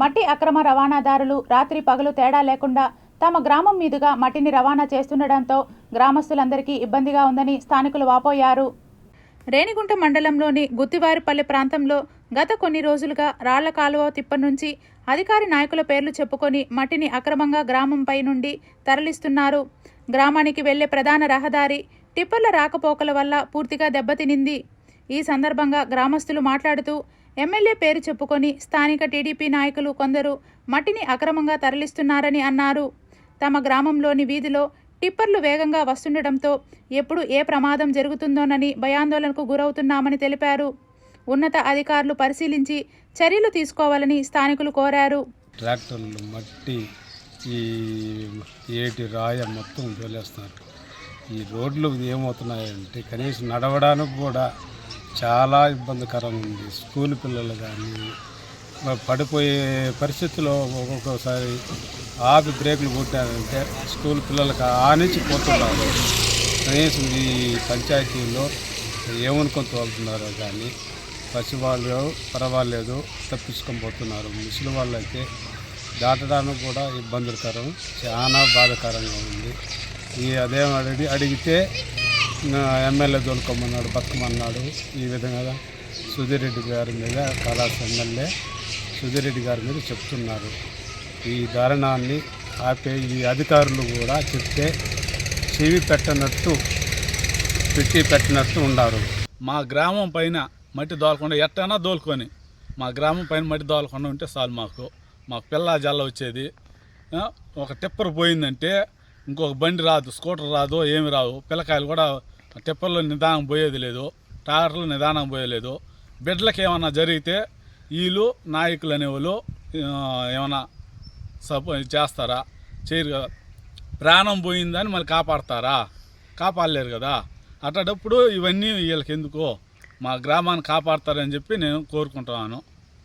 మట్టి అక్రమ రవాణాదారులు రాత్రి పగలు తేడా లేకుండా తమ గ్రామం మీదుగా మట్టిని రవాణా చేస్తుండటంతో గ్రామస్తులందరికీ ఇబ్బందిగా ఉందని స్థానికులు వాపోయారు. రేణిగుంట మండలంలోని గుత్తివారిపల్లి ప్రాంతంలో గత కొన్ని రోజులుగా రాళ్ళ కాలువ తిప్ప నుంచి అధికారి నాయకుల పేర్లు చెప్పుకొని మట్టిని అక్రమంగా గ్రామంపై నుండి తరలిస్తున్నారు. గ్రామానికి వెళ్ళే ప్రధాన రహదారి టిప్పర్ల రాకపోకల వల్ల పూర్తిగా దెబ్బతినింది. ఈ సందర్భంగా గ్రామస్తులు మాట్లాడుతూ ఎమ్మెల్యే పేరు చెప్పుకొని స్థానిక టీడీపీ నాయకులు కొందరు మట్టిని అక్రమంగా తరలిస్తున్నారని అన్నారు. తమ గ్రామంలోని వీధిలో టిప్పర్లు వేగంగా వస్తుండటంతో ఎప్పుడు ఏ ప్రమాదం జరుగుతుందోనని భయాందోళనకు గురవుతున్నామని తెలిపారు. ఉన్నత అధికారులు పరిశీలించి చర్యలు తీసుకోవాలని స్థానికులు కోరారు. ట్రాక్టర్లు మట్టి ఈ ఏటి రాయ మొత్తం తోలేస్తున్నారు ఈ రోడ్లు ఏమవుతున్నాయంటే కనీసం నడవడానికి కూడా చాలా ఇబ్బందికరంగా ఉంది స్కూల్ పిల్లలు కానీ పడిపోయే పరిస్థితిలో ఒక్కొక్కసారి ఆపి బ్రేకులు కొట్టారంటే స్కూల్ పిల్లలకు ఆనించి పోతున్నారు. కనీసం ఈ పంచాయతీలో ఏమనుకొని తోలుతున్నారో కానీ పసి వాళ్ళు పర్వాలేదు తప్పించుకొని పోతున్నారు. ముసలి వాళ్ళు అయితే దాటడానికి కూడా ఇబ్బందికరం చాలా బాధాకరంగా ఉంది. ఈ అదేం అడిగి అడిగితే ఎమ్మెల్యే దొరకమన్నాడు బతకమన్నాడు ఈ విధంగా సుధీరెడ్డి గారి మీద కళాస్ ఎమ్మెల్యే సుధీరెడ్డి గారి మీద చెప్తున్నారు. ఈ దారుణాన్ని ఆపే ఈ అధికారులు కూడా చెప్తే చెవి పెట్టనట్టు పెట్టి పెట్టినట్టు ఉన్నారు మా గ్రామం పైన మట్టి దోలకుండా ఎట్టైనా దోలుకొని మా గ్రామం పైన మట్టి దోలకుండా ఉంటే చాలు మాకు. మాకు పిల్ల జల్ల వచ్చేది. ఒక టిప్పర్ పోయిందంటే ఇంకొక బండి రాదు స్కూటర్ రాదు ఏమి రాదు పిల్లకాయలు కూడా టిప్పర్లో నిదానం పోయేది లేదు ట్రాక్టర్లు నిదానం పోయలేదు. బిడ్డలకు ఏమన్నా జరిగితే వీళ్ళు నాయకులు అనేవాళ్ళు ఏమన్నా సపో చేస్తారా? చేయరు కదా. ప్రాణం పోయిందని మళ్ళీ కాపాడతారా? కాపాడలేరు కదా. అట్లాంటప్పుడు ఇవన్నీ వీళ్ళకి ఎందుకు మా గ్రామాన్ని కాపాడతారని చెప్పి నేను కోరుకుంటున్నాను.